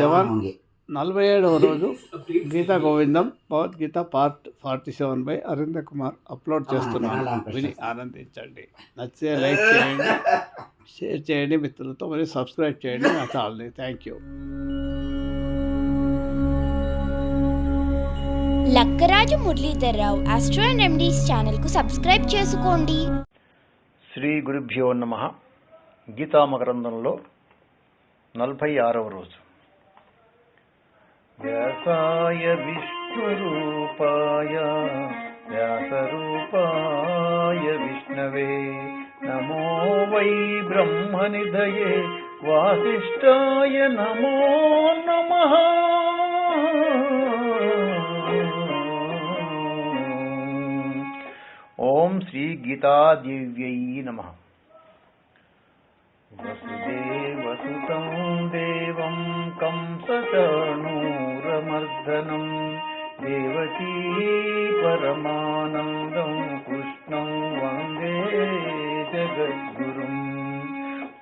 Seven నలభై ఏడవ రోజు Gita Govindam Bhagavadgita part forty seven by Aravinda Kumar upload చేస్తున్నాను. విని ఆనందించండి. నచ్చితే లైక్ చేయండి షేర్ చేయండి మిత్రులతో మరియు సబ్స్క్రైబ్ చేయండి నా ఛానల్ని thank you. Lakkaraju Muralidhar Rao astro and remedies ఛానల్కు సబ్స్క్రైబ్ చేసుకోండి. శ్రీ గురుభ్యో నమ. గీతామకరందంలో నలభై ఆరవ రోజు. व्यासाय विष्णुरूपाय व्यासरूपाय विष्णवे नमो वै ब्रह्मनिधये वासिष्ठाय नमो नमः। ॐ श्रीगीतादिव्यै नमः। సుతం వసుదేవసుతం దేవం కంసచాణూరమర్దనం దేవకీ పరమానందం కృష్ణం వందే జగద్గురుం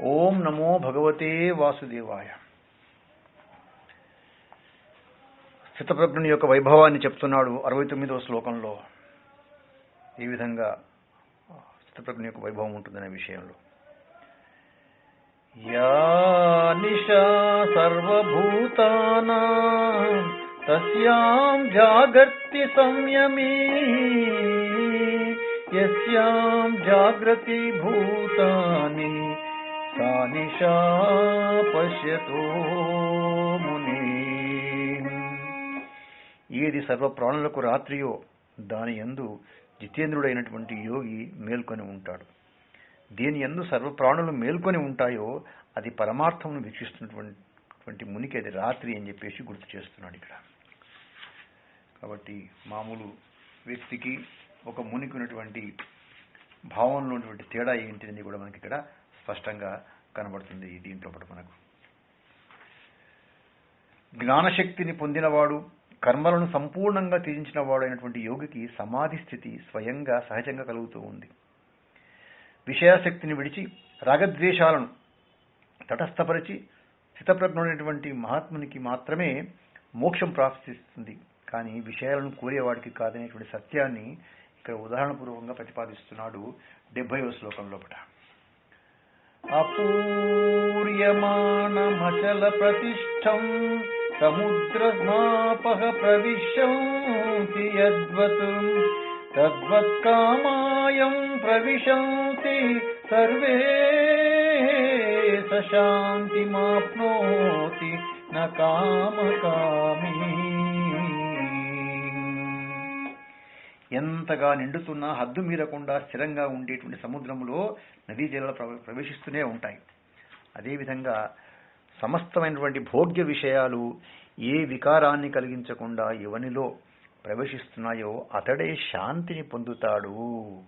ఓం నమో భగవతే వాసుదేవాయ స్థితప్రజ్ఞుని యొక్క వైభవాన్ని చెప్తున్నాడు అరవై తొమ్మిదవ శ్లోకంలో. ఏ విధంగా స్థితప్రజ్ఞ యొక్క వైభవం ఉంటుందనే విషయంలో. యా నిశా తస్యాం జాగర్తి సంయమీ యస్యాం జాగ్రతి భూతాని సా నిశా పశ్యతో ముని. ఏది సర్వ ప్రాణులకు రాత్రియో దాని యందు జితేంద్రుడైనటువంటి యోగి మేల్కొని ఉంటాడు. దేని ఎందు సర్వ ప్రాణులు మేల్కొని ఉంటాయో అది పరమార్థమును వీక్షిస్తున్నటువంటి మునికి అది రాత్రి అని చెప్పేసి గుర్తు చేస్తున్నాడు ఇక్కడ. కాబట్టి మామూలు వ్యక్తికి ఒక మునికి ఉన్నటువంటి భావంలో ఉన్నటువంటి తేడా ఏంటిదని కూడా మనకి ఇక్కడ స్పష్టంగా కనబడుతుంది దీంట్లో పాటు మనకు. జ్ఞానశక్తిని పొందినవాడు కర్మలను సంపూర్ణంగా త్యజించిన వాడు అయినటువంటి యోగికి సమాధి స్థితి స్వయంగా సహజంగా కలుగుతూ ఉంది. విషయాసక్తిని విడిచి రాగద్వేషాలను తటస్థపరిచి స్థితప్రజ్ఞుడైనటువంటి మహాత్మునికి మాత్రమే మోక్షం ప్రాప్తిస్తుంది. కానీ విషయాలను కోరేవాడికి కాదనేటువంటి సత్యాన్ని ఇక్కడ ఉదాహరణపూర్వకంగా ప్రతిపాదిస్తున్నాడు డెబ్బై శ్లోకం లోపల. అపూర్యమాణమచల ప్రతిష్టం సముద్రమాపహ ప్రవిశంతి యద్వత్ తద్వత్కామాయం ప్రవిశంతి సర్వే సశాంతిమాప్నోతి న కామకామీ. ఎంతగా నిండుతున్నా హద్దు మీరకుండా స్థిరంగా ఉండేటువంటి సముద్రంలో నదీ జలాలు ప్రవ- ప్రవేశిస్తూనే ఉంటాయి. అదేవిధంగా సమస్తమైనటువంటి భోగ్య విషయాలు ఏ వికారాన్ని కలిగించకుండా ఎవనిలో ప్రవేశిస్తున్నాయో అతడే శాంతిని పొందుతాడు.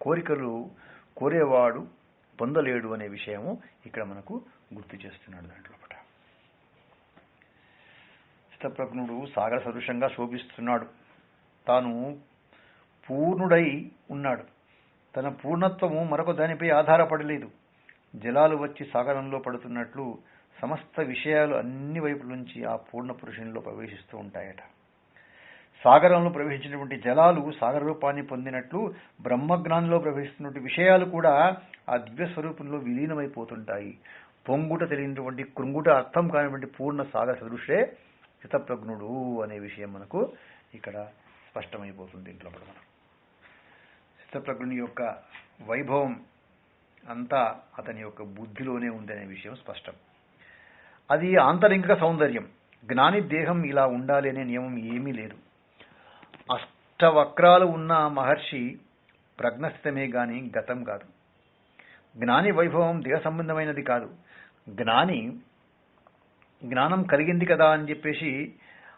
కోరికలు కోరేవాడు పొందలేడు అనే విషయము ఇక్కడ మనకు గుర్తు చేస్తున్నాడు దాంట్లో పట. స్థప్రజ్ఞుడు సాగర సదృశంగా శోభిస్తున్నాడు. తాను పూర్ణుడై ఉన్నాడు. తన పూర్ణత్వము మరొక దానిపై ఆధారపడలేదు. జలాలు వచ్చి సాగరంలో పడుతున్నట్లు సమస్త విషయాలు అన్ని వైపుల నుంచి ఆ పూర్ణ పురుషునిలో ప్రవేశిస్తూ ఉంటాయట. సాగరంలో ప్రవేశించినటువంటి జలాలు సాగర రూపాన్ని పొందినట్లు బ్రహ్మజ్ఞానంలో ప్రవహిస్తున్నటువంటి విషయాలు కూడా ఆ దివ్య స్వరూపంలో విలీనమైపోతుంటాయి. పొంగుట తెలియనటువంటి కృంగుట అర్థం కానిటువంటి పూర్ణ సాగర సదృశే చితప్రజ్ఞుడు అనే విషయం మనకు ఇక్కడ స్పష్టమైపోతుంది ఇంట్లో మనం. చిత్తప్రజ్ఞుని యొక్క వైభవం అంతా అతని యొక్క బుద్ధిలోనే ఉందనే విషయం స్పష్టం. అది ఆంతరింగిక సౌందర్యం. జ్ఞాని దేహం ఇలా ఉండాలి అనే నియమం ఏమీ లేదు. అష్టవక్రాలు ఉన్న మహర్షి ప్రజ్ఞస్థితమే గాని గతం కాదు. జ్ఞాని వైభవం దేహ సంబంధమైనది కాదు. జ్ఞాని జ్ఞానం కలిగింది కదా అని చెప్పేసి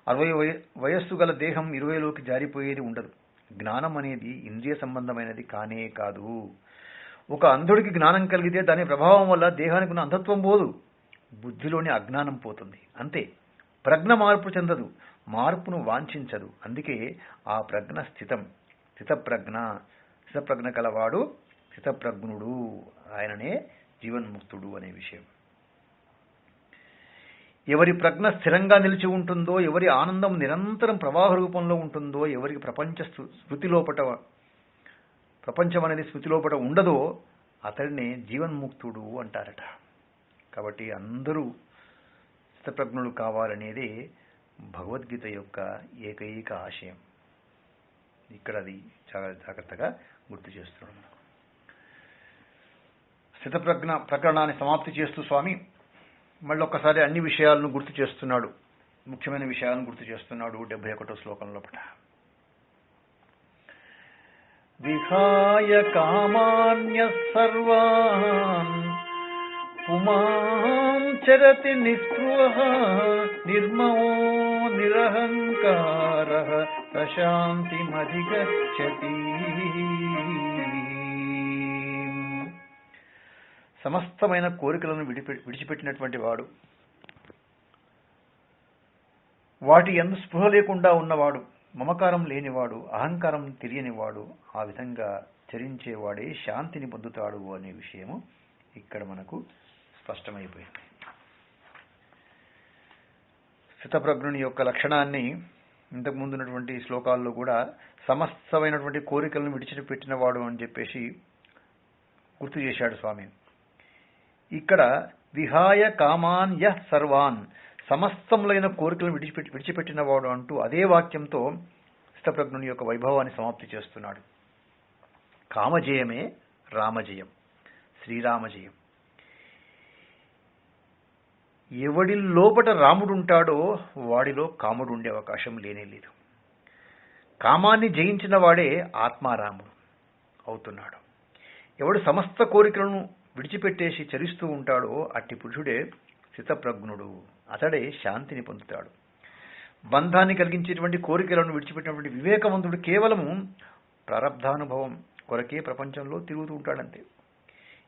అరవై వయ- వయస్సు గల దేహం ఇరవైలోకి జారిపోయేది ఉండదు. జ్ఞానం అనేది ఇంద్రియ సంబంధమైనది కానే కాదు. ఒక అంధుడికి జ్ఞానం కలిగితే దాని ప్రభావం వల్ల దేహానికి ఉన్న అంధత్వం పోదు. బుద్ధిలోని అజ్ఞానం పోతుంది. అంతే. ప్రజ్ఞ మార్పు చెందదు మార్పును వాంఛించదు. అందుకే ఆ ప్రజ్ఞ స్థితం. స్థితప్రజ్ఞ. స్థితప్రజ్ఞ కలవాడు స్థితప్రజ్ఞుడు. ఆయననే జీవన్ముక్తుడు అనే విషయం. ఎవరి ప్రజ్ఞ స్థిరంగా నిలిచి ఉంటుందో ఎవరి ఆనందం నిరంతరం ప్రవాహ రూపంలో ఉంటుందో ఎవరికి ప్రపంచ స్మృ- స్మృతి లోపట ప్రపంచం అనేది స్మృతి లోపట ఉండదో అతడినే జీవన్ముక్తుడు అంటారట. కాబట్టి అందరూ స్థితప్రజ్ఞులు కావాలనేదే భగవద్గీత యొక్క ఏకైక ఆశయం. ఇక్కడ అది చాలా జాగ్రత్తగా గుర్తు చేస్తున్నాడు మనకు. స్థితప్రజ్ఞ ప్రకరణాన్ని సమాప్తి చేస్తూ స్వామి మళ్ళీ ఒక్కసారి అన్ని విషయాలను గుర్తు చేస్తున్నాడు. ముఖ్యమైన విషయాలను గుర్తు చేస్తున్నాడు డెబ్బై ఒకటో శ్లోకంలో పట విహాయ కామాన్య సర్వాన్ పుమాం చరతి నిస్పృహ నిర్మమో నిరహంకార ప్రశాంతిమధిగచ్చతి సమస్తమైన కోరికలను విడిపె- విడిచిపెట్టినటువంటి వాడు వాటి ఎందు స్పృహ లేకుండా ఉన్నవాడు మమకారం లేనివాడు అహంకారం తెలియనివాడు ఆ విధంగా చరించేవాడే శాంతిని పొందుతాడు అనే విషయము ఇక్కడ మనకు స్పష్టమైపోయింది. స్థితప్రజ్ఞుని యొక్క లక్షణాన్ని ఇంతకు ముందున్నటువంటి శ్లోకాల్లో కూడా సమస్తమైనటువంటి కోరికలను విడిచిపెట్టినవాడు అని చెప్పేసి గుర్తు చేశాడు స్వామి. ఇక్కడ విహాయ కామాన్ య సర్వాన్ సమస్తములైన కోరికలను విడిచిపెట్టి విడిచిపెట్టినవాడు అంటూ అదే వాక్యంతో స్థితప్రజ్ఞుని యొక్క వైభవాన్ని సమాప్తి చేస్తున్నాడు. కామజయమే రామజయం శ్రీరామజయం. ఎవడి లోపట రాముడు ఉంటాడో వాడిలో కాముడు ఉండే అవకాశం లేనే లేదు. కామాన్ని జయించిన వాడే ఆత్మారాముడు అవుతున్నాడు. ఎవడు సమస్త కోరికలను విడిచిపెట్టేసి చరిస్తూ ఉంటాడో అట్టి పురుషుడే స్థితప్రజ్ఞుడు. అతడే శాంతిని పొందుతాడు. బంధాన్ని కలిగించేటువంటి కోరికలను విడిచిపెట్టినటువంటి వివేకవంతుడు కేవలము ప్రారంధానుభవం కొరకే ప్రపంచంలో తిరుగుతూ ఉంటాడంతే.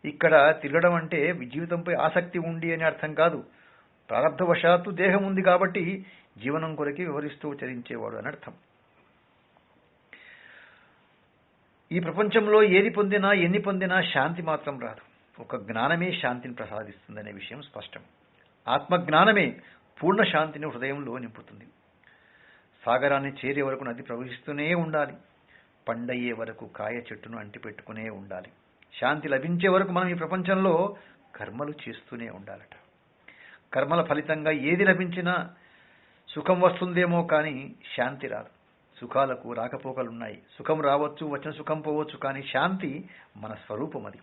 ఇక్కడ తిరగడం అంటే జీవితంపై ఆసక్తి ఉండి అని అర్థం కాదు. ప్రారంధవశాత్తు దేహం ఉంది కాబట్టి జీవనం కొరకి వివరిస్తూ చరించేవాడు అని అర్థం. ఈ ప్రపంచంలో ఏది పొందినా ఎన్ని పొందినా శాంతి మాత్రం రాదు. ఒక జ్ఞానమే శాంతిని ప్రసాదిస్తుందనే విషయం స్పష్టం. ఆత్మజ్ఞానమే పూర్ణ శాంతిని హృదయంలో నింపుతుంది. సాగరాన్ని చేరే వరకు నది ప్రవహిస్తూనే ఉండాలి. పండయ్యే వరకు కాయ చెట్టును అంటిపెట్టుకునే ఉండాలి. శాంతి లభించే వరకు మనం ఈ ప్రపంచంలో కర్మలు చేస్తూనే ఉండాలట. కర్మల ఫలితంగా ఏది లభించినా సుఖం వస్తుందేమో కానీ శాంతి రాదు. సుఖాలకు రాకపోకలున్నాయి. సుఖం రావచ్చు వచ్చిన సుఖం పోవచ్చు కానీ శాంతి మన స్వరూపం అది.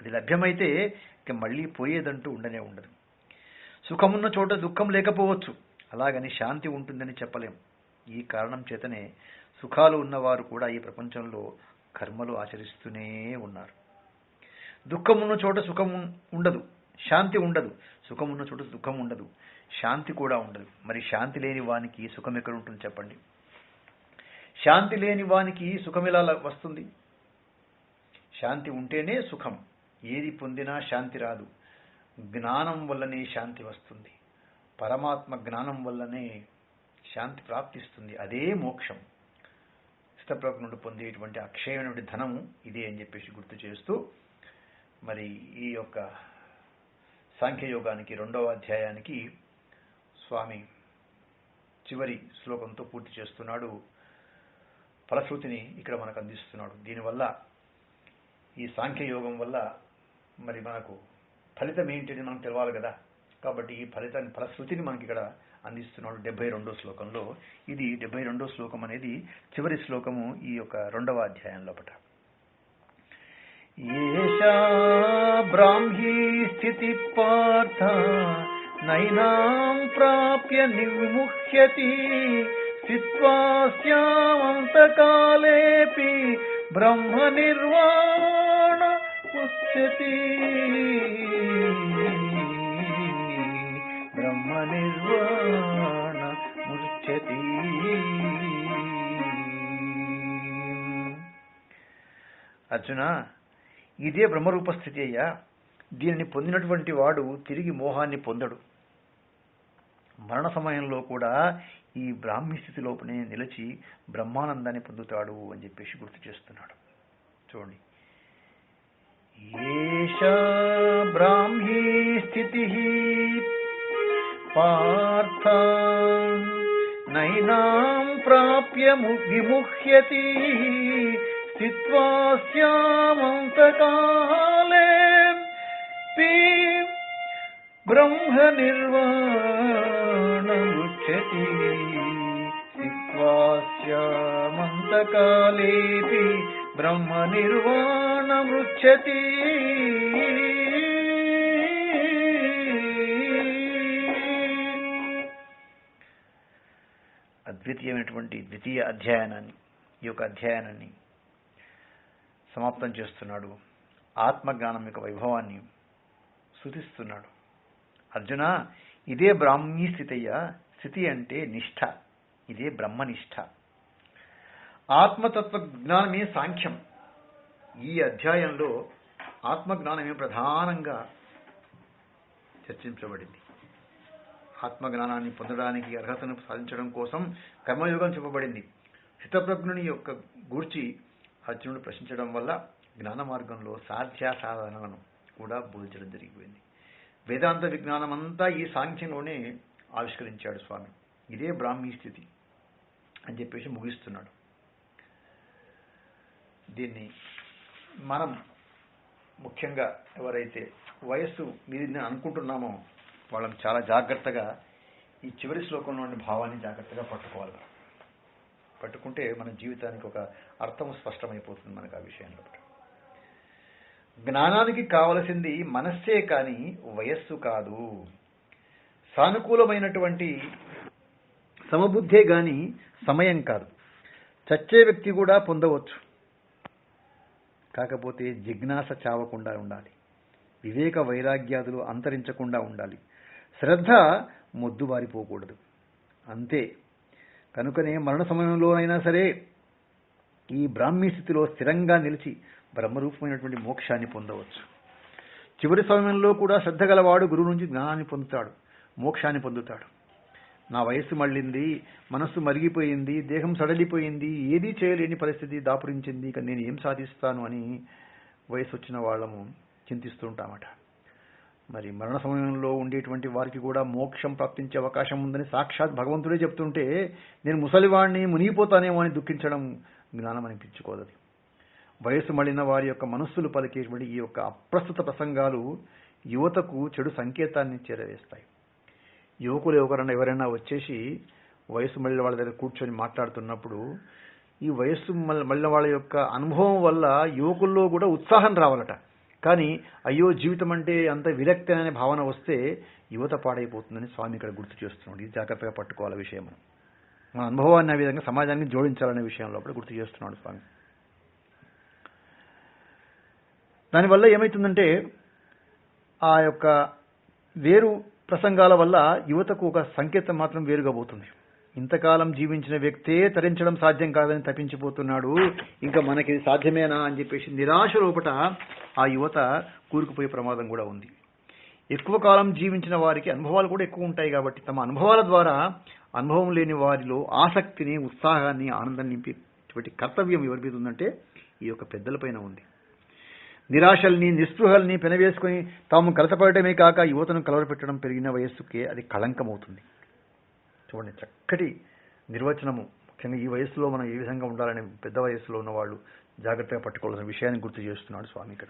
అది లభ్యమైతే ఇక మళ్ళీ పోయేదంటూ ఉండనే ఉండదు. సుఖమున్న చోట దుఃఖం లేకపోవచ్చు. అలాగని శాంతి ఉంటుందని చెప్పలేం. ఈ కారణం చేతనే సుఖాలు ఉన్నవారు కూడా ఈ ప్రపంచంలో కర్మలు ఆచరిస్తూనే ఉన్నారు. దుఃఖమున్న చోట సుఖం ఉండదు. శాంతి ఉండదు. సుఖం ఉన్న చోట దుఃఖం ఉండదు. శాంతి కూడా ఉండదు. మరి శాంతి లేని వానికి సుఖం ఎక్కడ ఉంటుంది చెప్పండి? శాంతి లేని వానికి సుఖం ఎలా వస్తుంది? శాంతి ఉంటేనే సుఖం. ఏది పొందినా శాంతి రాదు. జ్ఞానం వల్లనే శాంతి వస్తుంది. పరమాత్మ జ్ఞానం వల్లనే శాంతి ప్రాప్తిస్తుంది. అదే మోక్షం. స్థితప్రజ్ఞ నుండి పొందేటువంటి అక్షయమైనటువంటి ధనము ఇదే అని చెప్పేసి గుర్తు చేస్తూ మరి ఈ యొక్క సాంఖ్యయోగానికి రెండవ అధ్యాయానికి స్వామి చివరి శ్లోకంతో పూర్తి చేస్తున్నాడు. ఫలశ్రుతిని ఇక్కడ మనకు అందిస్తున్నాడు. దీనివల్ల ఈ సాంఖ్యయోగం వల్ల మరి మనకు ఫలితం ఏంటిది మనం తెలవాలి కదా? కాబట్టి ఈ ఫలితాన్ని ఫలశ్రుతిని మనకి ఇక్కడ అందిస్తున్నాడు డెబ్బై రెండో శ్లోకంలో. ఇది డెబ్బై రెండో శ్లోకం అనేది చివరి శ్లోకము ఈ యొక్క రెండవ అధ్యాయం లోపట ఏషా బ్రాహ్మీ స్థితి పార్థ నైనాం ప్రాప్య నిర్ముహ్యతి స్థిత్వా స్యామంతకాలేపి బ్రహ్మ నిర్వాణ ఉచ్యతి బ్రహ్మ నిర్వాణ ముచ్యతి అర్జున ఇదే బ్రహ్మరూప స్థితి అయ్యా. దీనిని పొందినటువంటి వాడు తిరిగి మోహాన్ని పొందడు. మరణ సమయంలో కూడా ఈ బ్రాహ్మీ స్థితిలోపనే నిలిచి బ్రహ్మానందాన్ని పొందుతాడు అని చెప్పేసి గుర్తు చేస్తున్నాడు. చూడండి. ఏషా బ్రాహ్మీ స్థితి పార్థ నైనాం ప్రాప్య విముహ్యతి స్థిత్వా స్యామంతకాలే పీ బ్రహ్మ నిర్వాణముచ్యతి స్థిత్వా స్యామంతకాలేపి బ్రహ్మ నిర్వాణమృచ్చతి అద్వితీయమైనటువంటి ద్వితీయ అధ్యయనాన్ని ఈ యొక్క అధ్యయనాన్ని సమాప్తం చేస్తున్నాడు. ఆత్మజ్ఞానం యొక్క వైభవాన్ని శృతిస్తున్నాడు అర్జున ఇదే బ్రాహ్మీ స్థితయ్య స్థితి అంటే నిష్ఠ. ఇదే బ్రహ్మనిష్ఠ. ఆత్మతత్వ జ్ఞానమే సాంఖ్యం. ఈ అధ్యాయంలో ఆత్మజ్ఞానమే ప్రధానంగా చర్చించబడింది. ఆత్మజ్ఞానాన్ని పొందడానికి అర్హతను సాధించడం కోసం కర్మయోగం చెప్పబడింది. హితప్రజ్ఞుని యొక్క గూర్చి అర్జునుడు ప్రశ్నించడం వల్ల జ్ఞాన మార్గంలో సాధ్యాసాధనలను కూడా బోధించడం జరిగిపోయింది. వేదాంత విజ్ఞానం అంతా ఈ సాంఖ్యంలోనే ఆవిష్కరించాడు స్వామి. ఇదే బ్రాహ్మీ స్థితి అని చెప్పేసి ముగిస్తున్నాడు. దీన్ని మనం ముఖ్యంగా ఎవరైతే వయస్సు నేను అనుకుంటున్నామో వాళ్ళని చాలా జాగ్రత్తగా ఈ చివరి శ్లోకంలోని భావాన్ని జాగ్రత్తగా పట్టుకోవాలి. పట్టుకుంటే మన జీవితానికి ఒక అర్థం స్పష్టమైపోతుంది మనకు ఆ విషయంలో. జ్ఞానానికి కావలసింది మనస్సే కాని వయస్సు కాదు. సానుకూలమైనటువంటి సమబుద్ధే గాని సమయం కాదు. చచ్చే వ్యక్తి కూడా పొందవచ్చు. కాకపోతే జిజ్ఞాస చావకుండా ఉండాలి. వివేక వైరాగ్యాదులు అంతరించకుండా ఉండాలి. శ్రద్ధ మొద్దుబారిపోకూడదు అంతే. కనుకనే మరణ సమయంలోనైనా సరే ఈ బ్రాహ్మీ స్థితిలో స్థిరంగా నిలిచి బ్రహ్మరూపమైనటువంటి మోక్షాన్ని పొందవచ్చు. చివరి సమయంలో కూడా శ్రద్ధ గలవాడు గురువు నుంచి జ్ఞానాన్ని పొందుతాడు మోక్షాన్ని పొందుతాడు. నా వయస్సు మళ్ళింది మనస్సు మరిగిపోయింది దేహం సడలిపోయింది ఏదీ చేయలేని పరిస్థితి దాపురించింది ఇక నేను ఏం సాధిస్తాను అని వయసు వచ్చిన వాళ్ళము చింతిస్తుంటామట మరి మరణ సమయంలో ఉండేటువంటి వారికి కూడా మోక్షం ప్రాప్తించే అవకాశం ఉందని సాక్షాత్ భగవంతుడే చెప్తుంటే నేను ముసలివాడిని మునిగిపోతానేమో అని దుఃఖించడం జ్ఞానం అనిపించుకోదది. వయస్సు మళ్ళిన వారి యొక్క మనస్సులు పలికేటువంటి ఈ యొక్క అప్రస్తుత ప్రసంగాలు యువతకు చెడు సంకేతాన్ని చేరవేస్తాయి. యువకులు ఎవరైనా ఎవరైనా వచ్చేసి వయసు మళ్ళీ వాళ్ళ దగ్గర కూర్చొని మాట్లాడుతున్నప్పుడు ఈ వయస్సు మళ్ళీ వాళ్ళ యొక్క అనుభవం వల్ల యువకుల్లో కూడా ఉత్సాహం రావాలట. కానీ అయ్యో జీవితం అంటే అంత విరక్తి అనే భావన వస్తే యువత పాడైపోతుందని స్వామి ఇక్కడ గుర్తు చేస్తున్నాడు. ఇది జాగ్రత్తగా పట్టుకోవాలి విషయం మన అనుభవాన్ని ఆ విధంగా సమాజానికి జోడించాలనే విషయంలో కూడా గుర్తు చేస్తున్నాడు స్వామి. దానివల్ల ఏమవుతుందంటే ఆ యొక్క వేరు ప్రసంగాల వల్ల యువతకు ఒక సంకేతం మాత్రం వేరుగా పోతుంది. ఇంతకాలం జీవించిన వ్యక్తే తరించడం సాధ్యం కాదని తప్పించిపోతున్నాడు. ఇంకా మనకి సాధ్యమేనా అని చెప్పేసి నిరాశ లోపట ఆ యువత కూరుకుపోయే ప్రమాదం కూడా ఉంది. ఎక్కువ కాలం జీవించిన వారికి అనుభవాలు కూడా ఎక్కువ ఉంటాయి కాబట్టి తమ అనుభవాల ద్వారా అనుభవం లేని వారిలో ఆసక్తిని ఉత్సాహాన్ని ఆనందం నింపేటువంటి కర్తవ్యం ఎవరి మీద ఉందంటే ఈ యొక్క పెద్దలపైన ఉంది. నిరాశల్ని నిస్పృహల్ని పెనవేసుకుని తాము కలతపడటమే కాక యువతను కలవరపెట్టడం పెరిగిన వయస్సుకే అది కళంకమవుతుంది. చూడండి చక్కటి నిర్వచనము. ముఖ్యంగా ఈ వయసులో మనం ఏ విధంగా ఉండాలని పెద్ద వయస్సులో ఉన్న వాళ్ళు జాగ్రత్తగా పట్టుకోవాల్సిన విషయాన్ని గుర్తు చేస్తున్నాడు స్వామి ఇక్కడ.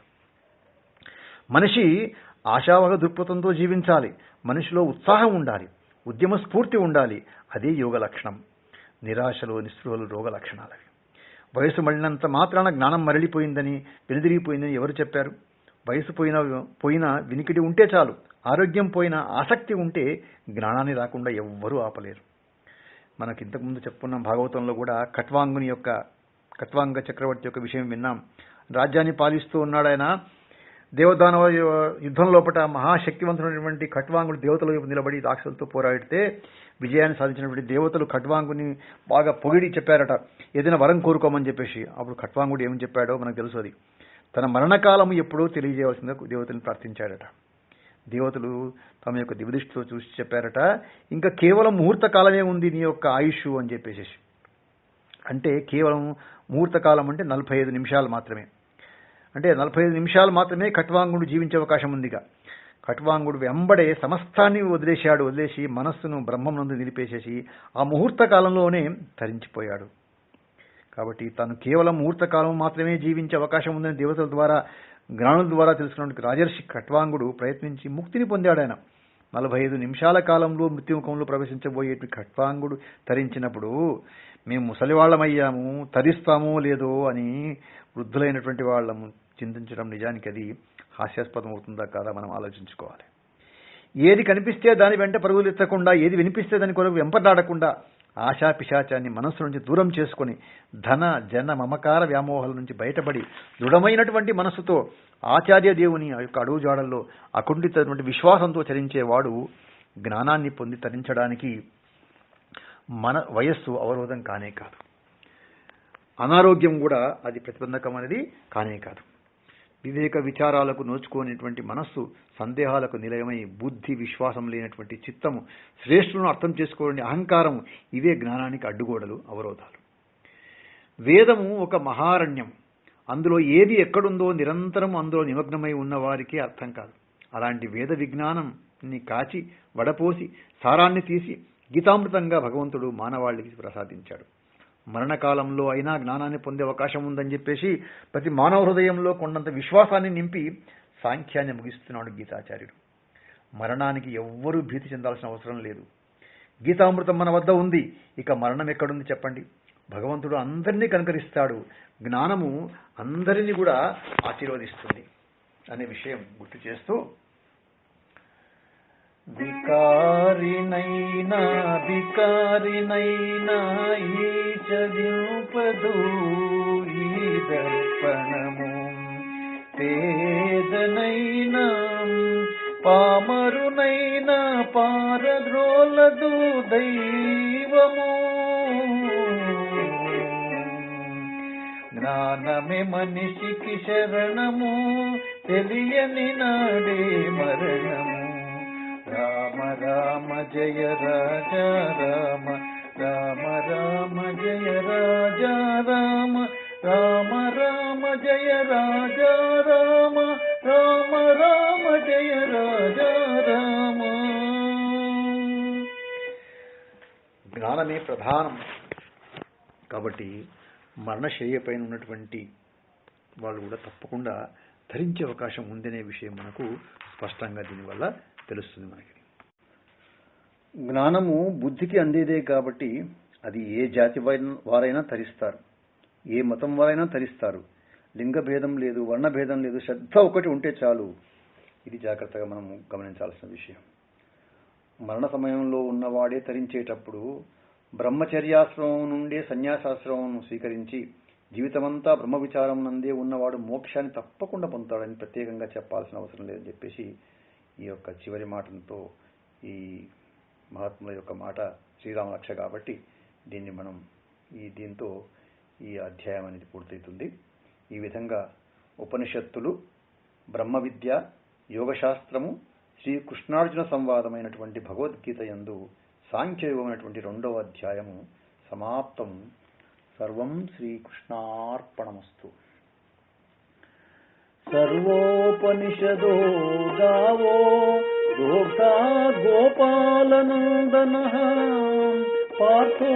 మనిషి ఆశావహ దృక్పథంతో జీవించాలి. మనిషిలో ఉత్సాహం ఉండాలి. ఉద్యమ స్ఫూర్తి ఉండాలి. అదే యోగ లక్షణం. నిరాశలు నిస్పృహలు రోగ లక్షణాలవి వయసు మళ్ళినంత మాత్రాన జ్ఞానం మరలిపోయిందని వెనుదిరిగిపోయిందని ఎవరు చెప్పారు? వయసు పోయిన పోయిన వినికిడి ఉంటే చాలు. ఆరోగ్యం పోయిన ఆసక్తి ఉంటే జ్ఞానాన్ని రాకుండా ఎవ్వరూ ఆపలేరు. మనకి ఇంతకుముందు చెప్పుకున్నాం భాగవతంలో కూడా కట్వాంగుని యొక్క కట్వాంగ చక్రవర్తి యొక్క విషయం విన్నాం. రాజ్యాన్ని పాలిస్తూ ఉన్నాడు ఆయన. దేవదానవ యుద్ధం లోపల మహాశక్తివంతుడైనటువంటి ఖట్వాంగుడు దేవతల వైపు నిలబడి రాక్షసులతో పోరాడితే విజయాన్ని సాధించినటువంటి దేవతలు ఖట్వాంగుని బాగా పొగిడి చెప్పారట. ఏదైనా వరం కోరుకోమని చెప్పేసి. అప్పుడు ఖట్వాంగుడు ఏమని చెప్పాడో మనకు తెలుసు అది. తన మరణకాలం ఎప్పుడో తెలియజేయవలసిందిగా దేవతని ప్రార్థించాడట. దేవతలు తమ యొక్క దివదృష్టితో చూసి చెప్పారట ఇంకా కేవలం ముహూర్త కాలమే ఉంది నీ యొక్క ఆయుష్ అని చెప్పేసి అంటే కేవలం ముహూర్త కాలం అంటే నలభై ఐదు నిమిషాలు మాత్రమే. అంటే నలభై ఐదు నిమిషాలు మాత్రమే కట్వాంగుడు జీవించే అవకాశం ఉందిగా. కట్వాంగుడు వెంబడే సమస్తాన్ని వదిలేశాడు వదిలేసి మనస్సును బ్రహ్మం నుండి నిలిపేసేసి ఆ ముహూర్త కాలంలోనే తరించిపోయాడు. కాబట్టి తను కేవలం ముహూర్త కాలం మాత్రమే జీవించే అవకాశం ఉందని దేవతల ద్వారా జ్ఞానుల ద్వారా తెలుసుకున్నటువంటి రాజర్షి ఖట్వాంగుడు ప్రయత్నించి ముక్తిని పొందాడాయన నలభై ఐదు నిమిషాల కాలంలో మృత్యుముఖంలో ప్రవేశించబోయే ఖట్వాంగుడు తరించినప్పుడు మేము ముసలివాళ్ళమయ్యాము తరిస్తామో లేదో అని వృద్ధులైనటువంటి వాళ్ళము చింతించడం నిజానికి అది హాస్యాస్పదం అవుతుందా కాదా మనం ఆలోచించుకోవాలి. ఏది కనిపిస్తే దాని వెంట పరుగులు ఎత్తకుండా ఏది వినిపిస్తే దాని కొరకు వెంపడాడకుండా ఆశాపిశాచాన్ని మనస్సు నుంచి దూరం చేసుకొని ధన జన మమకార వ్యామోహాల నుంచి బయటపడి దృఢమైనటువంటి మనస్సుతో ఆచార్య దేవుని ఆ యొక్క అడుగుజాడల్లో అకుంఠితటువంటి విశ్వాసంతో చరించేవాడు జ్ఞానాన్ని పొంది తరించడానికి మన వయస్సు అవరోధం కానే కాదు. అనారోగ్యం కూడా అది ప్రతిబంధకం అనేది కానే కాదు. వివేక విచారాలకు నోచుకోనటువంటి మనస్సు సందేహాలకు నిలయమై బుద్ధి విశ్వాసం లేనటువంటి చిత్తము శ్రేష్ఠులను అర్థం చేసుకోలేని అహంకారం ఇవే జ్ఞానానికి అడ్డుగోడలు అవరోధాలు. వేదము ఒక మహారణ్యం. అందులో ఏది ఎక్కడుందో నిరంతరం అందులో నిమగ్నమై ఉన్నవారికే అర్థం కాదు. అలాంటి వేద విజ్ఞానంని కాచి వడపోసి సారాన్ని తీసి గీతామృతంగా భగవంతుడు మానవాళికి ప్రసాదించాడు. మరణకాలంలో అయినా జ్ఞానాన్ని పొందే అవకాశం ఉందని చెప్పేసి ప్రతి మానవ హృదయంలో కొండంత విశ్వాసాన్ని నింపి సాంఖ్యాన్ని ముగిస్తున్నాడు గీతాచార్యుడు. మరణానికి ఎవ్వరూ భీతి చెందాల్సిన అవసరం లేదు. గీతామృతం మన వద్ద ఉంది. ఇక మరణం ఎక్కడుంది చెప్పండి? భగవంతుడు అందరినీ కనుకరిస్తాడు. జ్ఞానము అందరినీ కూడా ఆశీర్వదిస్తుంది అనే విషయం గుర్తు చేస్తూ వికారినైనా వికారినైనా ఈ చదింపదు ఈ దర్పణము. పేదనైనా పామరునైనా పారద్రోలదు దైవము. జ్ఞానమే మనిషికి శరణము తెలియని నాడే మరణము. రామ రామ జయ రాజ రామ. రామ రామ జయ రాజ రామ. రామ రామ జయ రాజా రామ. రామ రామ జయ రాజ రామ. జ్ఞానమే ప్రధానం. కాబట్టి మరణశయ్య పైన ఉన్నటువంటి వాళ్ళు కూడా తప్పకుండా ధరించే అవకాశం ఉందనే విషయం మనకు స్పష్టంగా దీనివల్ల తెలుస్తుంది మనకి. జ్ఞానము బుద్ధికి అందేదే కాబట్టి అది ఏ జాతి వారైనా తరిస్తారు ఏ మతం వారైనా తరిస్తారు లింగ భేదం లేదు వర్ణ భేదం లేదు శ్రద్ధ ఒకటి ఉంటే చాలు. ఇది జాగ్రత్తగా మనం గమనించాల్సిన విషయం. మరణ సమయంలో ఉన్నవాడే తరించేటప్పుడు బ్రహ్మచర్యాశ్రమం నుండే సన్యాసాశ్రమం స్వీకరించి జీవితమంతా బ్రహ్మ విచారం నందే ఉన్నవాడు మోక్షాన్ని తప్పకుండా పొందుతాడని ప్రత్యేకంగా చెప్పాల్సిన అవసరం లేదని చెప్పేసి ఈ యొక్క చివరి మాటలతో ఈ మహాత్ముల యొక్క మాట శ్రీరామ రక్ష కాబట్టి దీన్ని మనం ఈ దీంతో ఈ అధ్యాయం అనేది పూర్తవుతుంది. ఈ విధంగా ఉపనిషత్తులు బ్రహ్మ విద్య యోగశాస్త్రము శ్రీ కృష్ణార్జున సంవాదమైనటువంటి భగవద్గీత యందు సాంఖ్యయోగమైనటువంటి రెండవ అధ్యాయము సమాప్తం. సర్వం శ్రీకృష్ణార్పణమస్తు సర్వోపనిషదో గావో దోగ్ధా గోపాలనందన పార్థో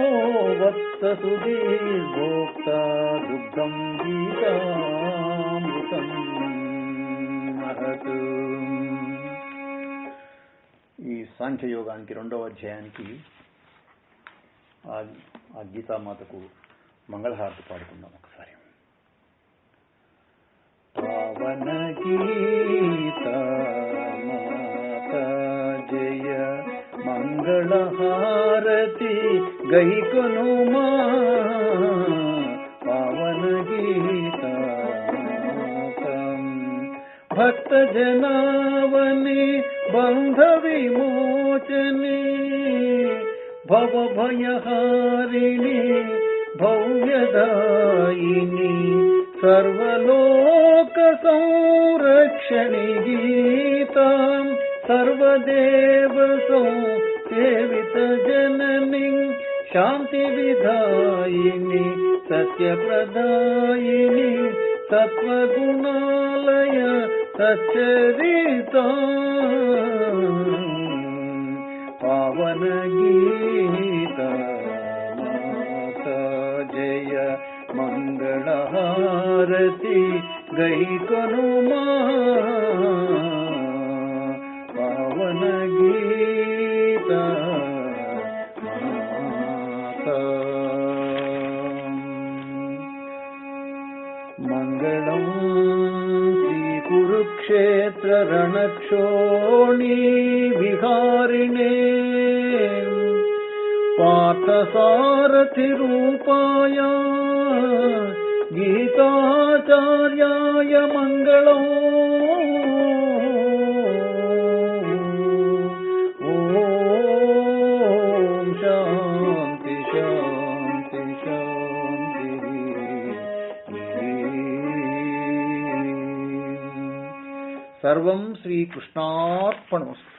వత్స సుధీర్భోక్త దుగ్ధం గీతామృతం మహత్ ఈ సాంఖ్యయోగానికి రెండవ అధ్యాయానికి ఆ ఆ గీతామాతకు మంగళహారతి పాడుకుందాం ఒకసారి. पावन गीता जय मङ्गलहारति गिकनु मा भक्तजनावने बान्धविमोचने भवभयहारिणि भव्यदायिनि सर्वलोकसंरक्षणि गीताम् सर्वदेवसौ देवितजननि शान्तिविधायिनि सत्यप्रदायिनि सत्त्वगुणालय सच्चरिता पावन गीकरुमः महा पावनगीत मङ्गलम् इति कुरुक्षेत्ररणक्षोणि विहारिणे। पातसारथिरूपा य मङ्गलम् ओ शान्ति शान्ति शान्ति सर्वं श्रीकृष्णार्पणमस्तु